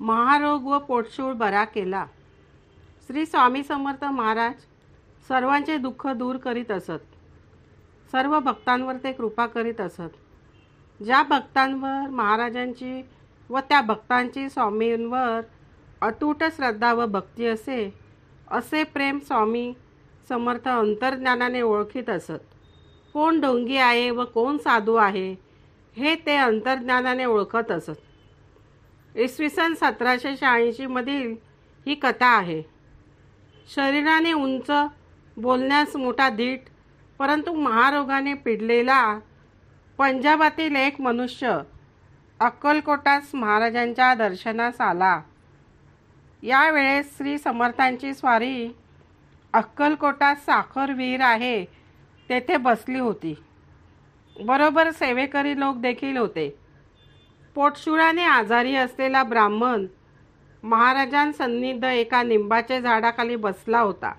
महारोग व पोटशूळ बरा केला. श्री स्वामी समर्थ महाराज सर्वांचे दुःख दूर करीत असत. सर्व भक्तांवर ते कृपा करीत असत. ज्या भक्तांवर महाराजांची व त्या भक्तांची स्वामींवर अतूट श्रद्धा व भक्ती असे असे प्रेम स्वामी समर्थ अंतर्ज्ञानाने ओळखीत असत. कोण ढोंगी आहे व कोण साधू आहे हे ते अंतर्ज्ञानाने ओळखत असत. इसवी सन सतराशे शहाऐंशीमधील ही कथा आहे. शरीराने उंच बोलण्यास मोठा धीट परंतु महारोगाने पिडलेला पंजाबातील एक मनुष्य अक्कलकोटास महाराजांच्या दर्शनास आला. यावेळेस श्री समर्थांची स्वारी अक्कलकोटात साखर विहीर आहे तेथे बसली होती. बरोबर सेवेकरी लोक देखील होते. पोटशुळाने आजारी असलेला ब्राह्मण महाराजांसन्निध एका निंबाच्या झाडाखाली बसला होता.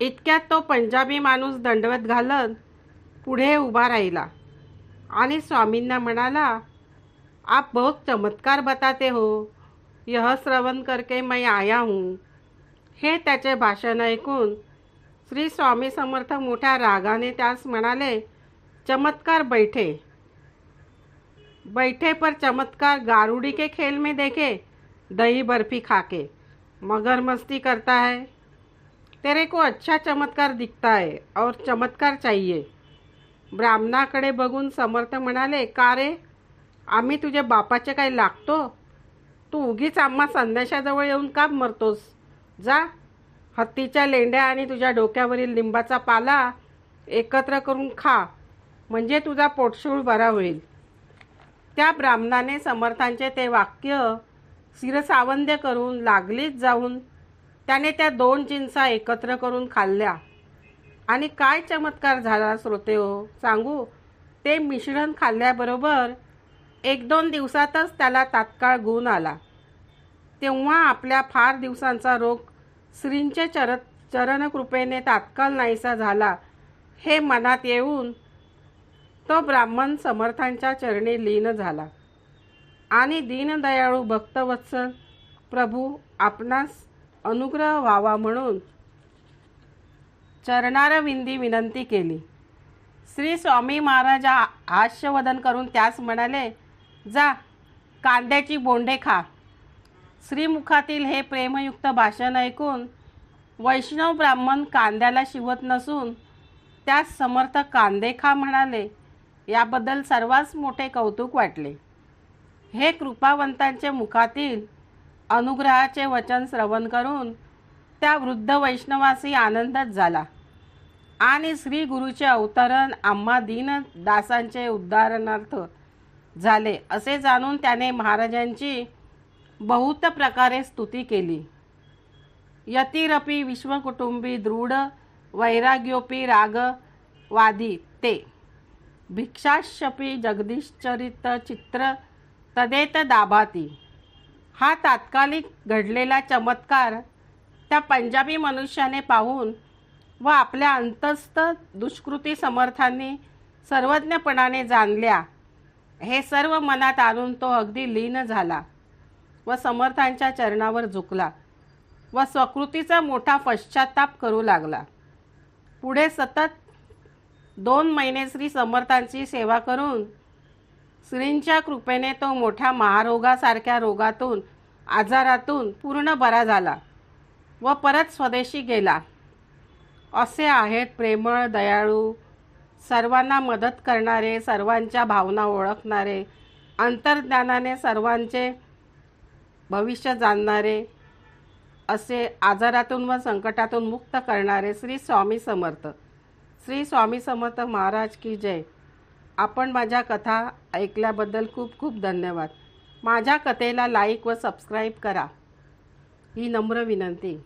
इतक्यात तो पंजाबी माणूस दंडवत घालत पुढे उभा राहिला आणि स्वामींना म्हणाला आप बहुत चमत्कार बताते हो. यह श्रवण करके मैं आया हूँ. हे त्याचे भाषण ऐकून श्री स्वामी समर्थ मोठ्या रागाने त्यास म्हणाले चमत्कार बैठे. बैठे पर चमत्कार गारुड़ी के खेल में देखे दही बर्फी खाके। मगर मस्ती करता है। तेरे को अच्छा चमत्कार दिखता है और चमत्कार चाहिए। ब्राह्मणाकडे बघून समर्थ म्हणाले का रे? आम्ही तुझ्या बापाचे काही लागतो? तू उगीच आम्हा संदेशाजवळ येऊन का मरतोस? जा हत्तीच्या लेंड्या आणि तुझ्या डोक्यावरील लिंबाचा पाला एकत्र करून खा. म्हणजे तुझा पोटशूळ बरा होईल. त्या ब्राह्मणाने समर्थांचे ते वाक्य शिरसावंद्य करून लागलीच जाऊन त्याने त्या दोन चिंचा एकत्र करून खाल्ल्या. आणि काय चमत्कार झाला श्रोते हो सांगू? ते मिश्रण खाल्ल्याबरोबर एक दोन दिवसातच त्याला तात्काळ गुण आला. तेव्हा आपल्या फार दिवसांचा रोग श्रींच्या चर चरणकृपेने तात्काळ नाहीसा झाला हे मनात येऊन तो ब्राह्मण समर्थांच्या चरणी लीन झाला. आणि दीनदयाळू भक्तवत्सल प्रभू आपणास अनुग्रह व्हावा म्हणून चरणारविंदी विनंती केली. श्री स्वामी महाराजा हास्यवदन करून त्यास म्हणाले जा कांद्याची बोंडे खा. श्रीमुखातील हे प्रेमयुक्त भाषण ऐकून वैष्णव ब्राह्मण कांद्याला शिवत नसून त्यास समर्थ कांदे खा म्हणाले. याबद्दल सर्वात मोठे कौतुक वाटले. हे कृपावंतांचे मुखातील अनुग्रहाचे वचन श्रवण करून त्या वृद्ध वैष्णवासी आनंदच झाला. आणि श्री गुरुचे अवतरण आम्हा दीन दासांचे उद्धारणार्थ झाले असे जाणून त्याने महाराजांची बहुत प्रकारे स्तुती केली. यतिरपी विश्वकुटुंबी दृढ वैराग्योपी राग वादी ते भिक्षाशपी जगदीश्चरित चित्र तदेत दाभाती. हा तात्कालिक घडलेला चमत्कार त्या पंजाबी मनुष्याने पाहून व आपल्या अंतस्थ दुष्कृती समर्थांनी सर्वज्ञपणाने जाणल्या. हे सर्व मनात आणून तो अगदी लीन झाला व समर्थांच्या चरणावर झुकला व स्वकृतीचा मोठा पश्चाताप करू लागला. पुढे सतत दोन महिने श्री समर्थांची सेवा करून श्रींच्या कृपेने तो मोठ्या महारोगासारख्या रोगातून आजारातून पूर्ण बरा झाला व परत स्वदेशी गेला. असे आहेत प्रेमळ दयाळू सर्वांना मदत करणारे सर्वांच्या भावना ओळखणारे अंतर्ज्ञानाने सर्वांचे भविष्य जाणणारे असे आजारातून व संकटातून मुक्त करणारे श्री स्वामी समर्थ. श्री स्वामी समर्थ महाराज की जय. आपण माझ्या कथा ऐकल्याबद्दल खूप खूप धन्यवाद. माझ्या कथेला लाईक व सबस्क्राईब करा. ही नम्र विनंती.